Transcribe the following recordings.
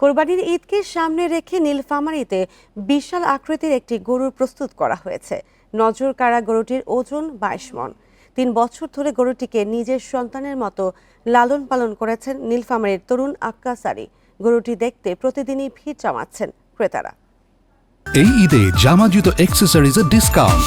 কোরবানির ঈদকে সামনে রেখে নীলফামারীতে বিশাল আকৃতির একটি গরুর প্রস্তুত করা হয়েছে। নজর কাড়া গরুটির ওজন বাইশ মন। তিন বছর ধরে গরুটিকে নিজের সন্তানের মতো লালন পালন করেছেন নীলফামারীর তরুণ আক্কাসারি গরুটি দেখতে প্রতিদিনই ভিড় জমাচ্ছেন ক্রেতারা। এই ঈদে জামা জুতো অ্যাক্সেসরিজের ডিসকাউন্ট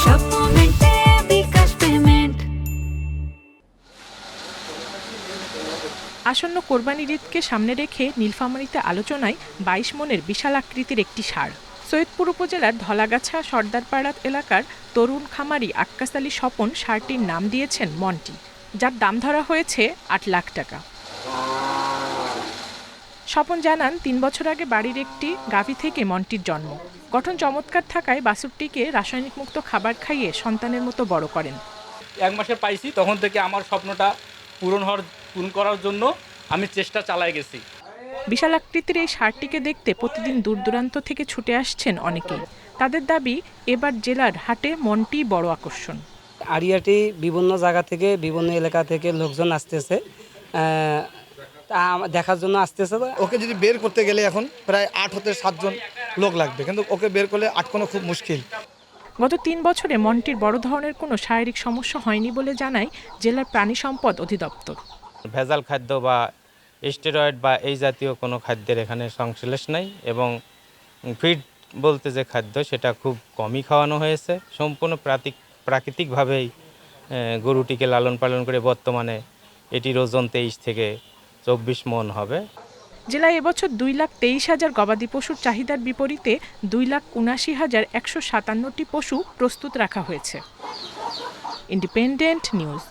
আসন্ন কোরবানির ঈদকে সামনে রেখে নীলফামারীতে আলোচনায় বাইশ মনের বিশাল আকৃতির একটি সার সৈয়দপুর উপজেলার ধলাগাছা সর্দারপাড়া এলাকার তরুণ খামারি আক্কাস আলী স্বপন সারটির নাম দিয়েছেন মন্টি, যার দাম ধরা হয়েছে আট লাখ টাকা। স্বপন জানান, তিন বছর আগে বাড়ির একটি গাভী থেকে মন্টির জন্ম। গঠন চমৎকার থাকায় বাছুরটিকে রাসায়নিক মুক্ত খাবার খাইয়ে সন্তানের মতো বড় করেন। এক মাসে পাইছি, তখন থেকে আমার স্বপ্নটা পূরণ হওয়ার পূরণ করার জন্য আমি চেষ্টা চালাই গেছি। বিশাল আকৃতির এই সারটিকে দেখতে প্রতিদিন দূর দূরান্ত থেকে ছুটে আসছেন অনেকেই। তাদের দাবি এবার জেলার হাটে মনটি বড় আকর্ষণ। আরিয়াটি বিভিন্ন জায়গা থেকে বিভিন্ন এলাকা থেকে লোকজন আসতেছে। তা দেখার জন্য আসতেছে। ওকে যদি বের করতে গেলে এখন প্রায় আট হতে সাতজন লোক লাগবে। কিন্তু ওকে বের করলে আটকানো খুব মুশকিল। গত তিন বছরে মনটির বড় ধরনের কোনো শারীরিক সমস্যা হয়নি বলে জানায় জেলার প্রাণী সম্পদ অধিদপ্তর। ভেজাল খাদ্য বা স্টেরয়েড বা এই জাতীয় কোনো খাদ্যের এখানে সংশ্লেষ নাই এবং ফিড বলতে যে খাদ্য সেটা খুব কমই খাওয়ানো হয়েছে। সম্পূর্ণ প্রাকৃতিক প্রাকৃতিকভাবেই গরুটিকে লালন পালন করে বর্তমানে এটির ওজন তেইশ থেকে চব্বিশ মন হবে। জেলায় এবছর দুই লাখ তেইশ হাজার গবাদি পশুর চাহিদার বিপরীতে দুই লাখ উনাশি হাজার একশো সাতান্নটি পশু প্রস্তুত রাখা হয়েছে। Independent news.